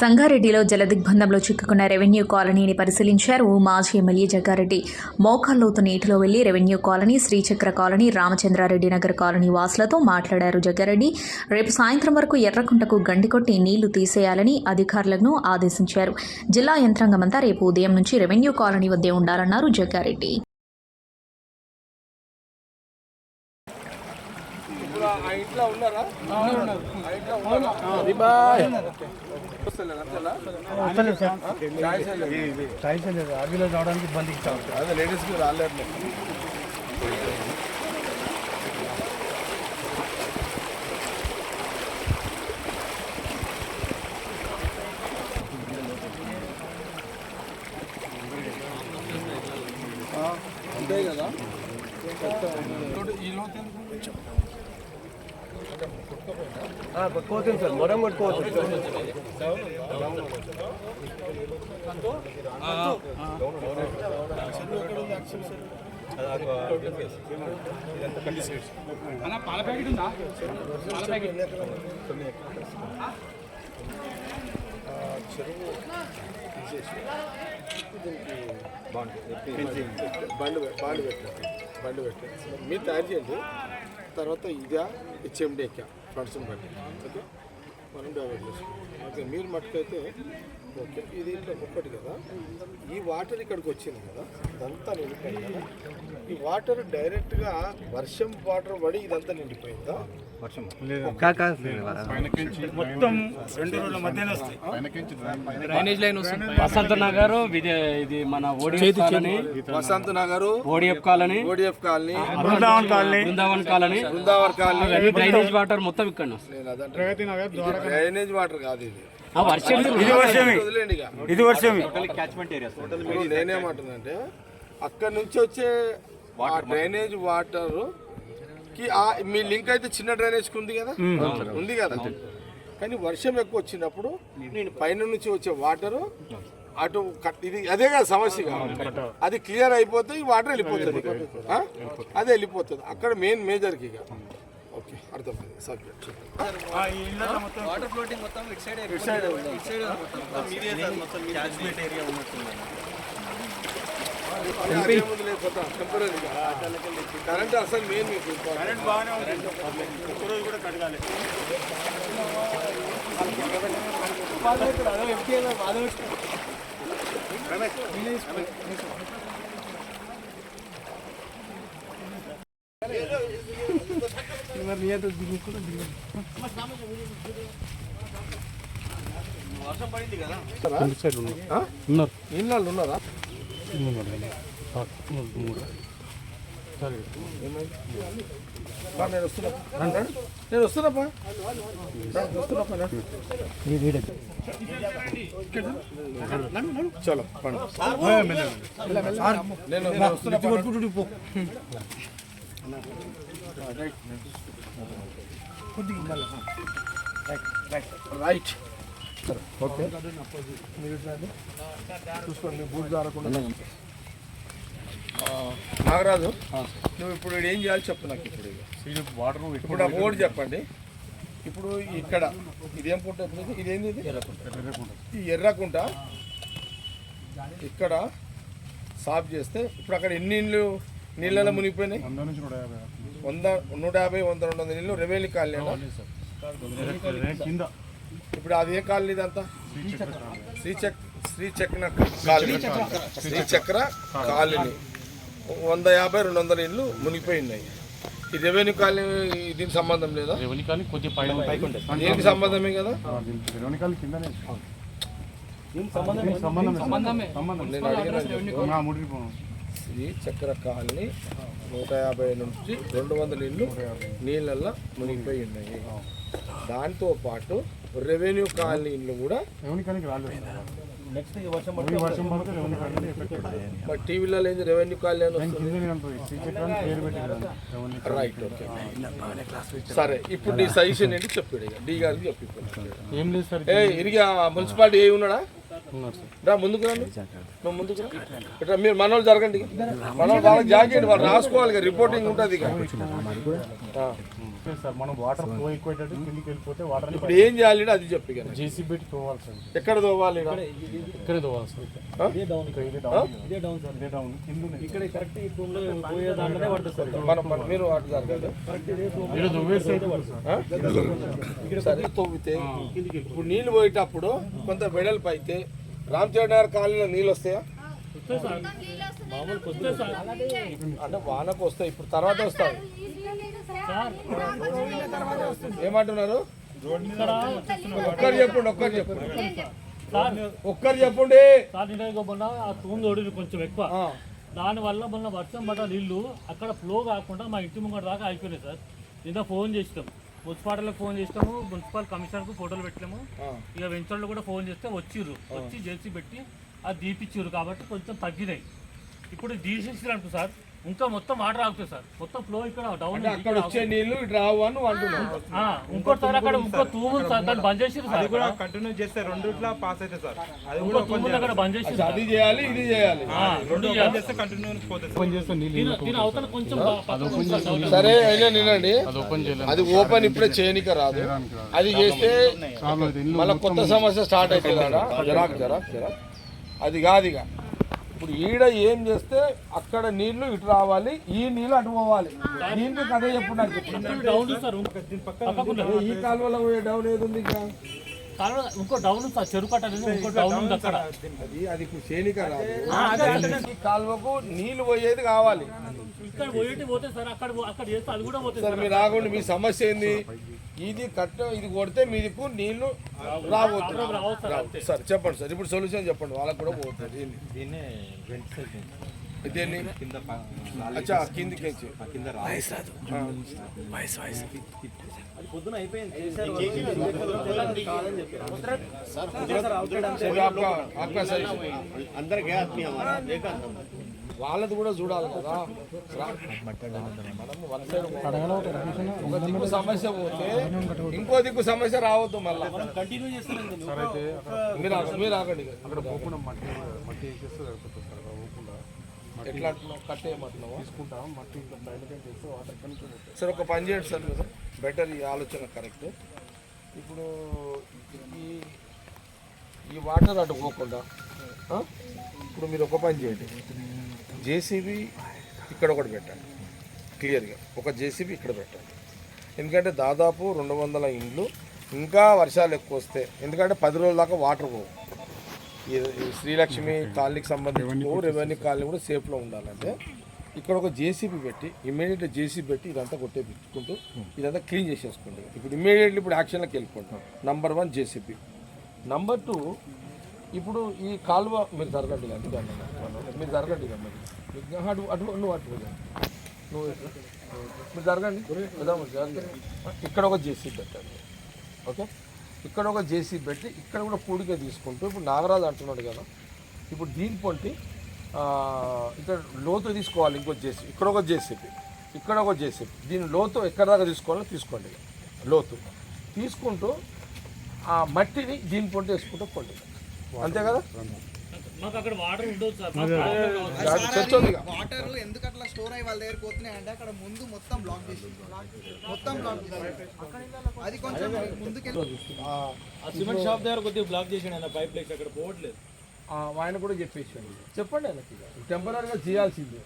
సంగారెడ్డిలో జలదిగ్బంధంలో చిక్కుకున్న రెవెన్యూ కాలనీని పరిశీలించారు మాజీ ఎమ్మెల్యే జగ్గారెడ్డి మోకాల్లోతు నీటిలో వెళ్ళి revenue colony Srichakra colony Ramachandrareddy Nagar colony వాసులతో మాట్లాడారు జగ్గారెడ్డి రేపు సాయంత్రం వరకు ఎర్రకుంటకు గండికొట్టి నీళ్ళు తీసేయాలని అధికారులను ఆదేశించారు జిల్లా యంత్రాంగమంతా రేపు ఉదయం నుంచి రెవెన్యూ కాలనీ వద్దే ఉండాలన్నారు జగ్గారెడ్డి ఆ ఇంట్లో ఉన్నారా ఆ ఇంట్లో ఉన్నారా రావడానికి ఇబ్బంది. ఇస్తా ఉంటారు అదే లేడీస్కి రాలేరు అంతే కదా ఈ లోతు ఎందుకు? కొట్టుకోవచ్చు సార్ మొరం కొట్టుకోవచ్చు బండి పె- బండి పెట్టండి. బండి పెట్టండి. మీరు తయారు చేయండి. తర్వాత ఇదా హెచ్ఎండి ఎక్కా. ఫండ్స్ని బట్టి. ఓకే? మనం డైవర్ట్ చేసుకుంటాం ఓకే మీరు మట్టుకైతే ఓకే ఇది ఇట్లా ఒక్కటి కదా? ఈ వాటర్ ఇక్కడికి వచ్చింది కదా? ఇదంతా నిండిపోయింది కదా? ఈ వాటర్ డైరెక్ట్గా వర్షం వాటర్ పడి ఇదంతా నిండిపోయిందా? మొత్తం రెండు రోజుల మధ్యన వస్తాయి. డ్రైనేజ్ లైన్ వస్తుంది. వసంత నగర్ ఇది మన ODF colony. Vasanth Nagar ODF colony. ODF colony. Brindavan colony. Brindavan colony. Brindavan colony. Drainage water మొత్తం ఇక్కడ డ్రైనేజ్ వాటర్ కాదు ఇది. ఆ వర్షం ఇది వర్షమే. ఇది వర్షమే. ఇప్పుడు నేనేమంటున్నానంటే అక్కడ నుంచి వచ్చే డ్రైనేజ్ వాటర్ కి ఆ మీ లింక్ అయితే చిన్న డ్రైనేజ్కి ఉంది కదా? ఉంది కదా? కానీ వర్షం ఎక్కువ వచ్చినప్పుడు పైన నుంచి వచ్చే వాటర్ అటు ఇది అదే కదా సమస్య. అది క్లియర్ అయిపోతే ఈ వాటర్ వెళ్ళిపోతుంది ఆ? అదే వెళ్ళిపోతుంది. అక్కడ మెయిన్ మేజర్కి ఇక. ఓకే అర్థమైంది. సబ్జెక్ట్ కరెంట్ అసలు మెయిన్ మీకు కరెంట్ బాగానే ఉంది. ఒక్కరోజు కూడా కడగాలి. ఇన్నాళ్ళు ఉన్నారా? బా, నేను వస్తున్నా నేను వస్తున్నాపా వస్తున్నాపా చలో పండి నేను నేను వస్తున్నా రైట్ సరే ఓకే. మీరు. చూసుకోండి జారకుండా నాగరాజు నువ్వు ఇప్పుడు ఏం చేయాలి చెప్పు నాకు ఇప్పుడు. వాటర్ ఇప్పుడు ఓడి చెప్పండి. ఇప్పుడు ఇక్కడ ఇదేం పుట్ట? ఇదేంది ఇది? ఈ ఎర్రకుంట ఇక్కడ సాఫ్ చేస్తే ఇప్పుడు అక్కడ ఎన్ని ఇళ్ళు? నీళ్ళలో మునిగిపోయినాయి? వంద నూట యాభై. వంద నూట యాభై వంద రెండు వందల ఇళ్ళు రెవెన్యూ కాలనీ కింద. ఇప్పుడు అది ఏ కాలనీ ఇదంతా? శ్రీచక్ శ్రీచక్ర కాలనీ. శ్రీచక్ర కాలనీ. వంద యాభై రెండు వందల ఇళ్ళు మునిగిపోయి ఉన్నాయి ఈ రెవెన్యూ కాలనీ దీనికి సంబంధం లేదా? రెవెన్యూకాలి కొద్దిగా పైన పైకి దీనికి సంబంధమే కదా? రెవెన్యూకాలి కిందనే సంబంధం సంబంధం నేను అడిగిన నా ముడికి పోను శ్రీ చక్ర కాలనీ నూట యాభై నుంచి రెండు వందల ఇళ్ళు నీళ్ళల్లో మునిగిపోయి ఉన్నాయి. దాంతో పాటు రెవెన్యూ కాలనీ ఇళ్ళు కూడా మరి టీవీలలో ఏంది? రెవెన్యూ కాలనీ రైట్ ఓకే సరే ఇప్పుడు నీ సజెషన్ ఏంటి? చెప్పాడు ఇక. డి గారికి చెప్పి. ఏం లేదు సార్. ఏ ఇరిగా మున్సిపాలిటీ ఏ ఉన్నాడా? ఉన్నారు సార్. రా ముందుకు రండి నువ్వు ముందుకు రా ఇట్లా మీరు మనోళ్ళు జరగండి. మనోళ్ళు వాళ్ళకి జాకెట్ వాళ్ళు రాసుకోవాలి ఇక రిపోర్టింగ్ ఉంటుంది ఇక. ఇప్పుడు ఏం చేయాలి అది చెప్పి కదా జేసీ పెట్టి తోవాలి సార్ ఎక్కడ తోవాలి? ఇక్కడే తోవాలి సార్. మీరు ఇప్పుడు నీళ్ళు పోయేటప్పుడు కొంత వెడల్పు అయితే రామచరణ్ నగర్ కాలనీలో నీళ్ళు వస్తాయా? అంటే వానకు వస్తాయి ఇప్పుడు తర్వాత వస్తాయి. ఏమంటున్నారు? ఒక్కరు చెప్పండి ఒక్కరు చెప్పండి. ఒక్కరు చెప్పండి. సాటర్డే ఆ. కొంచెం ఎక్కువ దానివల్ల మొన్న వర్షం పడ్డ నీళ్ళు అక్కడ ఫ్లో కాకుండా మా ఇంటి ముంగట దాకా అయిపోయినాయి సార్. నిన్న ఫోన్ చేసినాం. మున్సిపాలిటీలకు ఫోన్ చేసినాము మున్సిపల్ కమిషనర్కు ఫోటోలు పెట్టినాము. ఆ. ఇక వెంచర్లు కూడా ఫోన్ చేస్తే వచ్చిర్రు. వచ్చి జేసీ పెట్టి అది దీపిచ్చిర్రు కాబట్టి కొంచెం తగ్గినాయి. ఇప్పుడు తీసేసినట్టు సార్. ఇంకా మొత్తం వాటర్ ఆగుతుంది సార్. మొత్తం ఫ్లో ఇక్కడ డౌన్ అక్కడ వచ్చే నీళ్ళు రావు అని ఇంకోటి సార్ అక్కడ ఇంకో తూము సార్. దాన్ని బంద్ చేసిర్రు సార్. కూడా కంటిన్యూ చేస్తే రెండిట్లా పాస్ అయితే సార్. అది ఇంకో తూము అక్కడ బంద్ చేసిర్రు అది చేయాలి ఇది చేయాలి. రెండు ఓపెన్ చేస్తే కంటిన్యూ పోతుంది సార్. చేస్తే నీళ్ళు దీని అవతల కొంచెం సార్ అయినా నినండి అది ఓపెన్ చేయలేదు అది ఓపెన్ ఇప్పుడే చేయనిక రాదు. అది చేస్తే మళ్ళీ కొత్త సమస్య స్టార్ట్ అవుతుంది జరాక్ జరాక్ జరాక్. అది కాదు ఇక. ఇప్పుడు ఈడ ఏం చేస్తే అక్కడ నీళ్ళు ఇటు రావాలి ఈ నీళ్ళు అటు పోవాలి. దీనికి అదే చెప్పు నాకు. ఈ కాలువలో పోయే డౌన్ ఏది ఉంది ఇక? కాలువ ఇంకో డౌన్ ఉంది? అనేది ఇంకో డౌన్ ఉంది అక్కడ? అది కాలువకు నీళ్ళు పోయేది కావాలి. ఇక్కడ పోయేటి పోతే సార్ అక్కడ పో- అక్కడ చేస్తే అది కూడా పోతే సరే మీరు రాకుండా మీ సమస్య ఏంది? ఇది కట్ట ఇది కొడితే మీదికు నీళ్ళు రావద్దు. రావు సార్ అంతే. సార్ చెప్పండి సార్. ఇప్పుడు సొల్యూషన్ చెప్పండి. వాళ్ళకి కూడా పోతుంది. దీన్ని అచ్చా కిందికి వాళ్ళది కూడా చూడాలి కదా. దిక్కు సమస్య పోతే ఇంకో దిక్కు సమస్య రావద్దు మళ్ళీ. మీరు మీరు అక్కడ మట్టి మట్టి వేసేస్తే ఎట్లా అంటున్నావు కట్టేయమంటున్నావు తీసుకుంటాం మట్టి ఇట్లా బయటకి చేస్తే వాటర్ సరే ఒక పని చేయండి సార్ మీరు. బెటర్ ఈ ఆలోచన కరెక్ట్. ఇప్పుడు ఈ ఈ వాటర్ అటు పోకుండా? ఇప్పుడు మీరు ఒక పని చేయండి. జేసీబీ ఇక్కడ ఒకటి పెట్టండి. క్లియర్గా ఒక జేసీబీ ఇక్కడ పెట్టండి. ఎందుకంటే దాదాపు రెండు వందల ఇండ్లు ఇంకా వర్షాలు ఎక్కువ వస్తే ఎందుకంటే పది రోజుల దాకా వాటర్ పోవు. శ్రీలక్ష్మి కాలనీకి సంబంధించి రెవెన్యూ కాలనీ కూడా సేఫ్లో ఉండాలంటే ఇక్కడ ఒక జేసీబీ పెట్టి ఇమీడియట్ జేసీబీ పెట్టి ఇదంతా కొట్టేపించుకుంటూ ఇదంతా క్లీన్ చేసేసుకోండి ఇప్పుడు ఇమీడియట్లీ ఇప్పుడు యాక్షన్లోకి వెళ్ళిపోతాం number one JCB number two ఇప్పుడు ఈ కాలువ మీరు జరగండి. మీరు జరగండి అటు అటు నువ్వు అటు. నువ్వు. మీరు జరగండి. ఇక్కడ ఒక జేసీబీ పెట్టండి ఓకే ఇక్కడ ఒక జేసీ పెట్టి ఇక్కడ కూడా పూడిక తీసుకుంటూ ఇప్పుడు నాగరాజు అంటున్నాడు కదా. ఇప్పుడు దీని పొంటి ఇక్కడ లోతు తీసుకోవాలి ఇంకో జేసీ. ఇక్కడ ఒక జేసీపీ ఇక్కడ ఒక జేసీపీ దీని లోతు ఎక్కడ దాకా తీసుకోవాలో తీసుకోండి లోతు. తీసుకుంటూ ఆ మట్టిని దీని పొంటి వేసుకుంటూ పొండి. అంతే కదా? మాకు అక్కడ వాటర్ ఉండదు సార్ వాటర్ ఎందుకు అట్లా స్టోర్ అయ్యి వాళ్ళ దగ్గరికి పోతున్నాయి అంటే అక్కడ ముందు మొత్తం బ్లాక్ చేసి మొత్తం బ్లాక్ చేసి అది కొంచెం ముందుకెళ్ళి సిమెంట్ షాప్ దగ్గర కొద్దిగా బ్లాక్ చేసాడు ఆయన పైప్ లైన్స్ అక్కడ పోవట్లేదు. ఆ, ఆయన కూడా చెప్పేసాడు. చెప్పండి ఆయనకి. టెంపరీగా చేయాల్సిందే.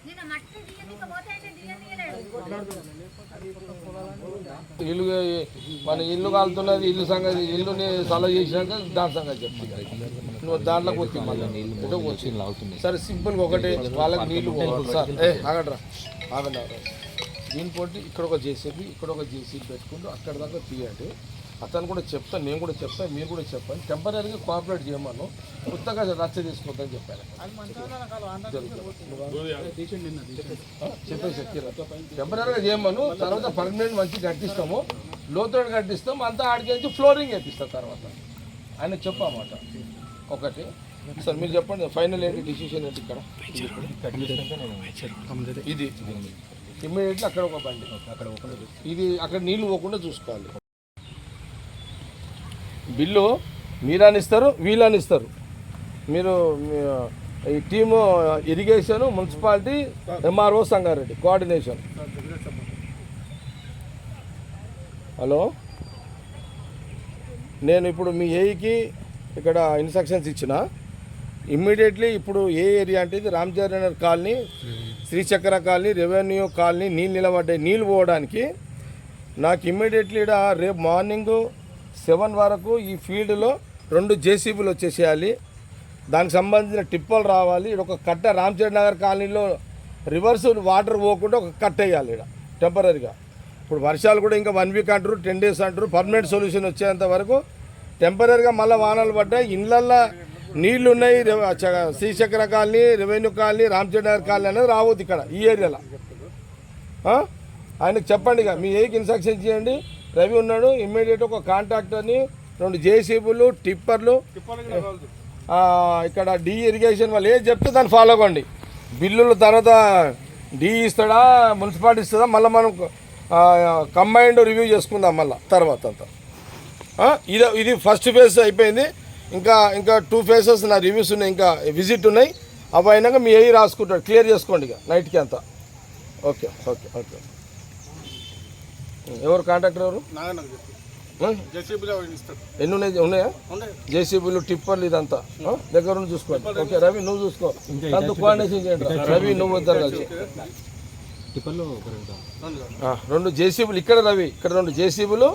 ఇల్లు మన ఇల్లు కాలుతున్నది ఇల్లు సంగతి ఇల్లుని సలహా చేసినాక దాని సంగతి చెప్తుంది నువ్వు దాంట్లోకి వచ్చి మళ్ళీ. నీళ్ళు వచ్చి సరే సింపుల్గా ఒకటే. వాళ్ళకి నీళ్ళు పోవాలి. సార్ ఆగండ్రా. ఆగండి ఆగండి దీని పోటీ ఇక్కడ ఒక జేసీబీ ఇక్కడ ఒక జేసీబీ పెట్టుకుంటూ అక్కడ దాకా తీయండి అతను కూడా చెప్తాను నేను కూడా చెప్తాను మీరు కూడా చెప్పండి. టెంపరీగా కోఆపరేట్ చేయమను. కొత్తగా రచ్చ తీసుకోవద్దని చెప్పాను చెప్పేసి టెంపరీగా చేయమను. తర్వాత పర్మనెంట్ మంచి కట్టిస్తాము. లోతుడు కట్టిస్తాం అంతా ఆడికి ఫ్లోరింగ్ వేపిస్తాం తర్వాత. ఆయన చెప్పమాట. ఒకటి. సార్ మీరు చెప్పండి. ఫైనల్ ఏంటి? డిసిషన్ ఏంటి ఇక్కడ? ఇది. ఇమ్మీడియట్లీ అక్కడ ఒక బండి. అక్కడ ఇది అక్కడ నీళ్ళు పోకుండా చూసుకోవాలి. బిల్లు మీరని ఇస్తారు వీళ్ళని ఇస్తారు. మీరు మీ- ఈ team irrigation municipality MRO Sangareddy coordination. Hello? నేను ఇప్పుడు మీ ఏఈకి ఇక్కడ ఇన్స్ట్రక్షన్స్ ఇచ్చిన. ఇమ్మీడియట్లీ ఇప్పుడు ఏ ఏరియా అంటే ఇది Ramcharan colony Srichakra colony revenue colony నీళ్ళు నిలబడ్డాయి. నీళ్ళు పోవడానికి నాకు ఇమ్మీడియట్లీ ఇక్కడ రేపు మార్నింగు సెవెన్ వరకు ఈ ఫీల్డ్లో రెండు జేసీబీలు వచ్చేసేయాలి. దానికి సంబంధించిన టిప్పలు రావాలి. ఇక్కడ ఒక కట్ట రామచరణ్ నగర్ కాలనీలో రివర్స్ వాటర్ పోకుండా ఒక కట్ట వేయాలి ఇక్కడ టెంపరీగా. ఇప్పుడు వర్షాలు కూడా ఇంకా వన్ వీక్ అంటారు టెన్ డేస్ అంటారు పర్మనెంట్ సొల్యూషన్ వచ్చేంత వరకు టెంపరీగా మళ్ళీ వానలు పడ్డాయి. ఇళ్ళల్లో నీళ్ళు ఉన్నాయి. రెవ- Srichakra colony revenue colony Ramcharan Nagar colony అనేది రావద్దు ఇక్కడ ఈ ఏరియాలో. ఆయనకు చెప్పండి ఇక మీ ఏకి ఇన్స్ట్రక్షన్ చేయండి. రవి ఉన్నాడు ఇమ్మీడియట్ ఒక కాంట్రాక్టర్ని రెండు జేసీబీలు టిప్పర్లు. ఇక్కడ డీ ఇరిగేషన్ వాళ్ళు ఏది చెప్తే దాన్ని ఫాలో అవ్వండి. బిల్లులు తర్వాత డీ ఇస్తాడా మున్సిపాలిటీ ఇస్తుందా మళ్ళీ మనం కంబైన్డ్ రివ్యూ చేసుకుందాం మళ్ళీ తర్వాత అంతా. ఇది ఇది ఫస్ట్ ఫేజ్ అయిపోయింది. ఇంకా ఇంకా టూ ఫేజెస్ నా రివ్యూస్ ఉన్నాయి ఇంకా విజిట్ ఉన్నాయి. అవి అయినాక మీ ఏ రాసుకుంటాడు క్లియర్ చేసుకోండి ఇక నైట్కి అంతా. Okay okay okay. ఎవరు కాంట్రాక్టర్ ఎవరు? ఎన్ని ఉన్నాయి? ఉన్నాయా. జేసీబీలు టిప్పర్లు ఇదంతా? దగ్గర నుండి చూసుకోండి. ఓకే రవి నువ్వు చూసుకో. అంత కోఆర్డినేషన్ చేయండి. రవి నువ్వు ఇద్దరు కలిసి. రెండు జేసీబీలు. ఇక్కడ రవి ఇక్కడ రెండు జేసీబీలు.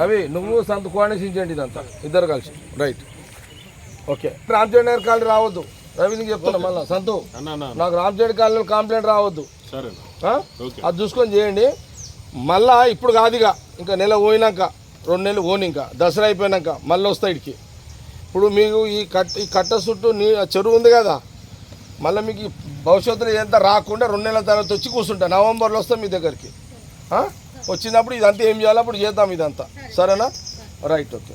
రవి నువ్వు సంత కోఆర్డినేషన్ చేయండి ఇదంతా. ఇద్దరు కలిసి. రైట్. ఓకే. రామచంద్ర కాలనీ రావద్దు. రవి నీకు చెప్తున్నా మళ్ళీ. సంతు నాకు రామచంద్ర కాలనీ కంప్లైంట్ రావద్దు? అది చూసుకొని చేయండి. మళ్ళా ఇప్పుడు కాదుగా ఇంకా నెల పోయినాక రెండు నెలలు పోని ఇంకా దసరా అయిపోయినాక మళ్ళీ వస్తాయి ఇడికి. ఇప్పుడు మీకు ఈ కట్ట ఈ కట్ట చుట్టూ నీ చెరువు ఉంది కదా మళ్ళీ మీకు భవిష్యత్తులో ఎంత రాకుండా రెండు నెలల తర్వాత వచ్చి కూర్చుంటా. నవంబర్లో వస్తాం మీ దగ్గరికి? వచ్చినప్పుడు ఇదంతా ఏం చేయాలో? అప్పుడు చేద్దాం ఇదంతా. సరేనా? Right okay.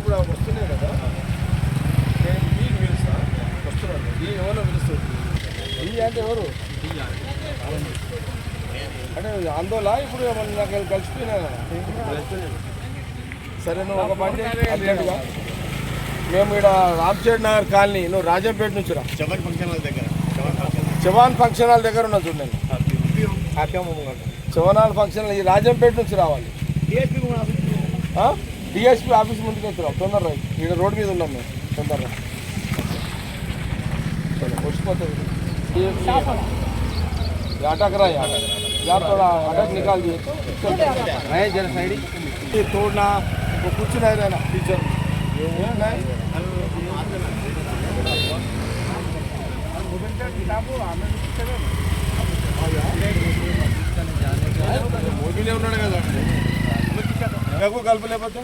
ఇప్పుడు వస్తున్నాయి కదా. నేను నీకు పిలుస్తా. వస్తున్నాను. ఈ ఎవరో పిలుస్తుంది ఈ అంటే ఎవరు? అంటే అందులో ఇప్పుడు ఏమన్నా నాకు కలిసిపోయినా? సరే నువ్వు ఒక పని అర్జెంటుగా. మేము ఇక్కడ రామ్చేడ్ నగర్ కాలనీ నువ్వు రాజంపేట నుంచి రా. చవాన్ ఫంక్షన్ హాల్ దగ్గర. Chavan function hall. దగ్గర ఉన్నా చూడండి. చవాన్ హాల్ ఫంక్షన్ ఈ రాజంపేట నుంచి రావాలి. డిఎస్పీ ఆఫీస్ ముందుకు వచ్చి తొందరగా ఇక్కడ రోడ్ మీద ఉన్నాం మేము తొందరగా चलो, వచ్చిపోతుంది ये अटक रहा है यहाँ या थोड़ा अटक निकाल दिए तो रहे जरा साइड ये तोड़ना वो कुछ नहीं रहना टीचर नहीं మోదీనే ఉన్నాడు కదా ఎక్కడ కలపలేకపోతే?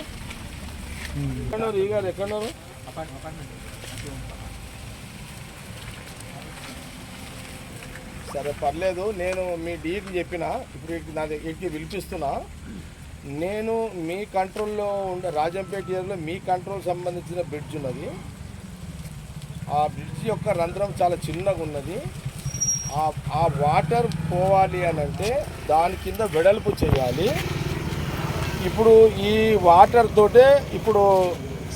ఎక్కడున్నారు? ఈ గారు ఎక్కడున్నారు? సరే పర్లేదు. నేను మీ డీకి చెప్పిన ఇప్పుడు వీటికి నా దగ్గరికి పిలిపిస్తున్నా. నేను మీ కంట్రోల్లో ఉండే రాజంపేట ఏరియాలో మీ కంట్రోల్ సంబంధించిన బ్రిడ్జ్ ఉన్నది. ఆ బ్రిడ్జ్ యొక్క రంధ్రం చాలా చిన్నగా ఉన్నది. ఆ వాటర్ పోవాలి అని అంటే దాని కింద వెడల్పు చేయాలి. ఇప్పుడు ఈ వాటర్ తోటే ఇప్పుడు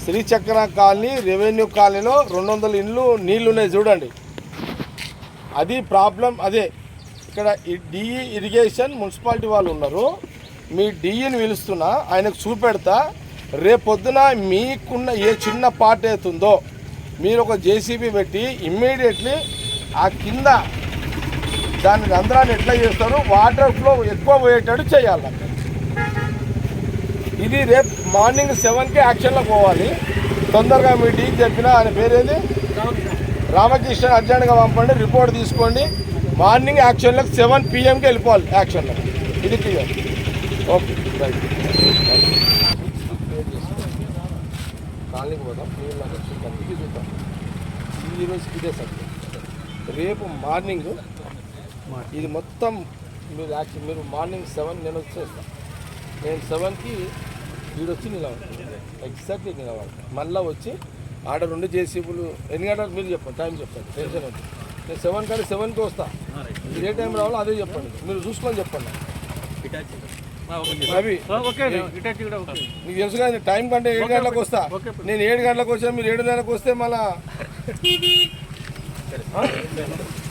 శ్రీచక్ర కాలనీ రెవెన్యూ కాలనీలో రెండు వందల ఇండ్లు నీళ్ళు ఉన్నాయి చూడండి. అది ప్రాబ్లం అదే. ఇక్కడ ఈ డిఈ ఇరిగేషన్ మున్సిపాలిటీ వాళ్ళు ఉన్నారు. మీ డిఈని పిలుస్తున్నా ఆయనకు చూపెడతా. రేపొద్దున మీకున్న ఏ చిన్న పార్ట్ అవుతుందో మీరు ఒక జేసీబీ పెట్టి ఇమ్మీడియట్లీ ఆ కింద దాని రంధ్రాన్ని ఎట్లా చేస్తారు వాటర్ ఫ్లో ఎక్కువ పోయేటట్టు చేయాలి అక్కడ. ఇది రేపు మార్నింగ్ సెవెన్కి యాక్షన్లో పోవాలి. తొందరగా మీ డీకి చెప్పిన ఆయన పేరేది? రామకృష్ణ అర్జెంట్గా పంపండి రిపోర్ట్ తీసుకోండి. మార్నింగ్ యాక్షన్లకు సెవెన్ పిఎంకి వెళ్ళిపోవాలి యాక్షన్లో. ఇది క్లియర్. ఓకే రైట్ కాలనీకి పోదాం. మీరు చూద్దాం ఇది చూద్దాం. ఈ రోజు ఇదే సార్ రేపు మార్నింగ్ ఇది మొత్తం మీరు యాక్చువల్ మీరు మార్నింగ్ సెవెన్ నేను వచ్చేస్తాను నేను సెవెన్కి వీడు వచ్చి నిలబడతాను ఎగ్జాక్ట్లీ నిలబడతాను మళ్ళీ వచ్చి ఆడ రెండు జేసీబులు ఎన్ని గంటలకు మీరు చెప్పండి? టైం చెప్పండి టెన్షన్ వద్దు. నేను సెవెన్ కానీ సెవెన్కి వస్తా. మీరు ఏ టైం రావాలో అదే చెప్పండి. మీరు చూసుకొని చెప్పండి. రవి ఓకే. ఇటాచి కూడా ఓకే. నీకు తెలుసు కదా టైం కంటే ఏడు గంటలకు వస్తా. నేను ఏడు గంటలకు వచ్చా మీరు ఏడున్నరకు వస్తే మళ్ళా?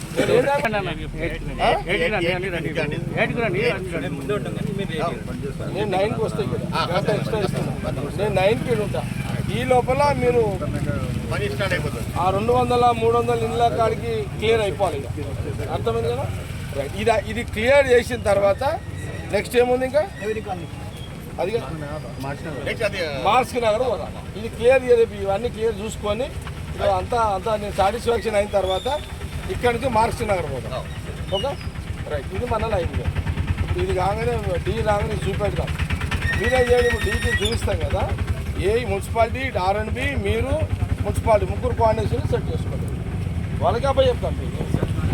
నేను నేను నైన్కి వస్తాయి ఇక్కడ ఎక్స్ట్రా నేను నైన్కి ఉంటా ఈ లోపల మీరు ఆ రెండు వందల మూడు వందల ఇళ్ళ కాడికి క్లియర్ అయిపోవాలి అర్థమైంది కదా ఇది ఇది క్లియర్ చేసిన తర్వాత నెక్స్ట్ ఏముంది ఇంకా అది మార్క్స్ నగర్ ఇది క్లియర్ చేయదు ఇవన్నీ క్లియర్ చూసుకొని అంతా అంతా నేను సాటిస్ఫాక్షన్ అయిన తర్వాత ఇక్కడ నుంచి మార్క్స్ నగర్ పోదాం. ఓకే? రైట్. ఇది మన లైన్ ఇప్పుడు ఇది కాగానే డీ రాగానే చూపెడతాం. మీరే చేయండి. ఇప్పుడు డీకి చూపిస్తాం కదా. ఏ మున్సిపాలిటీ ఆర్ఎండ్బి మీరు మున్సిపాలిటీ ముగ్గురు కోఆర్డినేషన్ సెట్ చేసుకోండి. వాళ్ళకి అబ్బాయి చెప్తాం మీకు.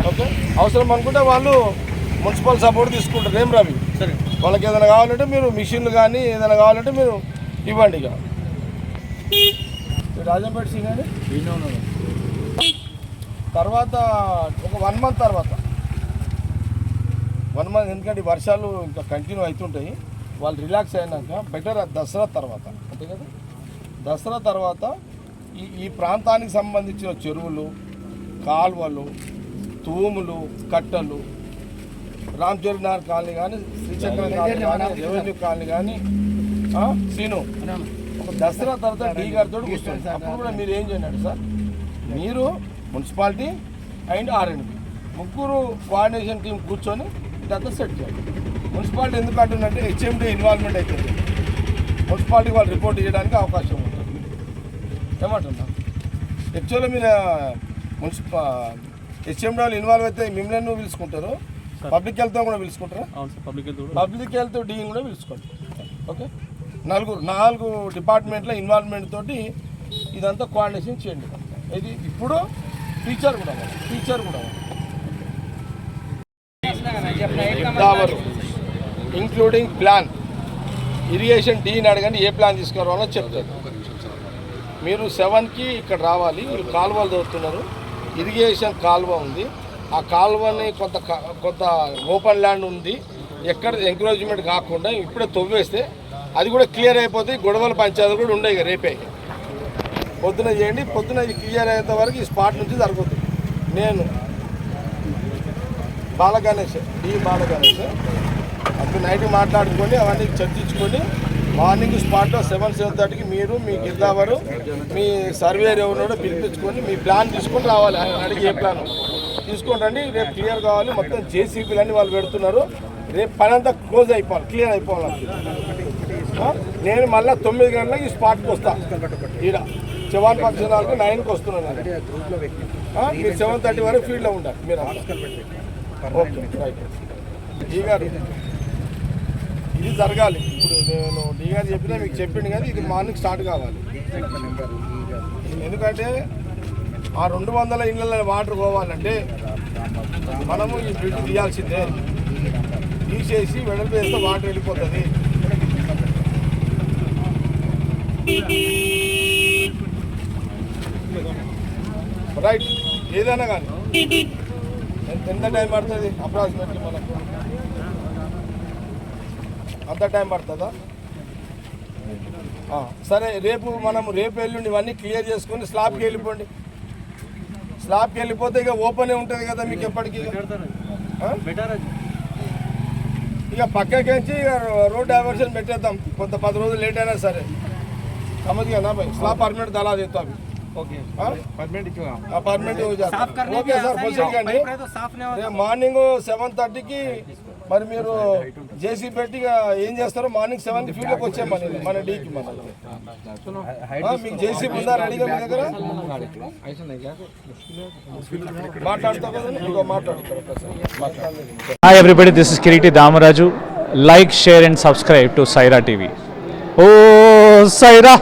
ఓకే? అవసరం అనుకుంటే వాళ్ళు మున్సిపల్ సపోర్ట్ తీసుకుంటారు. ఏం రవి? సరే. వాళ్ళకి ఏదైనా కావాలంటే మీరు మిషన్లు కానీ ఏదైనా కావాలంటే మీరు ఇవ్వండి ఇక. రాజంపేట సింగ్ అని తర్వాత ఒక వన్ మంత్ తర్వాత వన్ మంత్ ఎందుకంటే వర్షాలు ఇంకా కంటిన్యూ అవుతుంటాయి వాళ్ళు రిలాక్స్ అయినాక బెటర్ దసరా తర్వాత అంతే కదా? దసరా తర్వాత ఈ ఈ ప్రాంతానికి సంబంధించిన చెరువులు కాలువలు తూములు కట్టలు రామచరినార్ కాలనీ కానీ శ్రీచక్ర కాలనీ కానీ రెవెన్యూ కాలనీ కానీ సీను ఒక దసరా తర్వాత డీ గారితో కూర్చోండి. అప్పుడు కూడా మీరు ఏం చేయండి సార్? మీరు మున్సిపాలిటీ అండ్ ఆర్ఎండ్బి ముగ్గురు కోఆర్డినేషన్ టీం కూర్చొని ఇదంతా సెట్ చేయండి మున్సిపాలిటీ ఎందుకు అంటుందంటే హెచ్ఎండి ఇన్వాల్వ్మెంట్ అవుతుంది మున్సిపాలిటీకి వాళ్ళు రిపోర్ట్ చేయడానికి అవకాశం ఉంటుంది. ఏమంటున్నా యాక్చువల్గా మీరు మున్సిపా హెచ్ఎండి వాళ్ళు ఇన్వాల్వ్ అయితే మిమ్మల్ని పిలుచుకుంటారు. పబ్లిక్ హెల్త్ కూడా పిలుచుకుంటారా? Public health public health D కూడా పిలుచుకోండి. ఓకే? నలుగురు నాలుగు డిపార్ట్మెంట్ల ఇన్వాల్వ్మెంట్ తోటి ఇదంతా కోఆర్డినేషన్ చేయండి. ఇది ఇప్పుడు టీచర్ కూడా టీచర్ కూడా దావరు ఇంక్లూడింగ్ ప్లాన్ ఇరిగేషన్ డీని అడగండి ఏ ప్లాన్ తీసుకురావాలో చెప్తారు. మీరు సెవెన్కి ఇక్కడ రావాలి మీరు కాలువలు దొరుకుతున్నారు ఇరిగేషన్ కాలువ ఉంది. ఆ కాలువని కొంత కొంత ఓపెన్ ల్యాండ్ ఉంది. ఎక్కడ ఎంకరేజ్మెంట్ కాకుండా ఇప్పుడే తవ్వేస్తే అది కూడా క్లియర్ అయిపోతే గొడవల పంచాయతీ కూడా ఉండేవి ఇక రేపే. పొద్దున చేయండి పొద్దున ఇది క్లియర్ అయ్యేంత వరకు ఈ స్పాట్ నుంచి జరుగుతుంది. నేను బాలగణేష్ డి బాలగణేష్ అప్పుడు నైట్ మాట్లాడుకొని అవన్నీ చర్చించుకొని మార్నింగ్ స్పాట్లో సెవెన్ సెవెన్ థర్టీకి మీరు మీ గిర్దావరు మీ సర్వేర్ ఎవరినో పిలిపించుకొని మీ ప్లాన్ తీసుకొని రావాలి. అడిగి ఏ ప్లాన్? తీసుకొని రండి రేపు క్లియర్ కావాలి. మొత్తం జేసీబీలు అన్ని వాళ్ళు పెడుతున్నారు. రేపు పని అంతా క్లోజ్ అయిపోవాలి క్లియర్ అయిపోవాలి. నేను మళ్ళీ తొమ్మిది గంటలకు ఈ స్పాట్కి వస్తాను ఈడ. చవాన్ ఫంక్షన్ హాల్కి నైన్కి వస్తున్నాను మీరు సెవెన్ థర్టీ వరకు ఫీల్డ్లో ఉండాలి. మీరు ఓకే రైట్. డీ గారు. ఇది జరగాలి. ఇప్పుడు నేను డీ గారు చెప్పినా మీకు చెప్పింది కానీ ఇది మార్నింగ్ స్టార్ట్ కావాలి. ఎందుకంటే ఆ రెండు వందల ఇళ్ళ వాటర్ పోవాలంటే మనము ఈ బ్రిడ్జ్ తీయాల్సిందే. తీసేసి వెడల్పు వేస్తే వాటర్ వెళ్ళిపోతుంది. రైట్ ఏదైనా కానీ. ఎంత టైం పడుతుంది? అప్రాక్సిమేట్లీ మనకు. అంత టైం పడుతుందా? సరే రేపు మనం రేపు వెళ్ళిండి ఇవన్నీ క్లియర్ చేసుకొని స్లాబ్కి వెళ్ళిపోండి. స్లాబ్కి వెళ్ళిపోతే ఇక ఓపెనే ఉంటుంది కదా మీకు ఎప్పటికీ ఇక. పక్కకించి ఇక రోడ్ డైవర్షన్ పెట్టేద్దాం. కొంత పది రోజులు లేట్ అయినా సరే. సమజ్ కదా స్లాబ్ పర్మనెంట్ అలా చేస్తాం apartment okay sir morning seven థర్టీకి మరి మీరు జేసీ పెట్టి ఏం చేస్తారో మార్నింగ్ సెవెన్ ఫీల్డ్కి వచ్చే మన మన డీకి మన మీకు జేసీ ఉందా రెడీగా మీ దగ్గర? మాట్లాడతారు everybody this is Kireeti Damaraju like share and subscribe to Saira. TV oh Sye Raa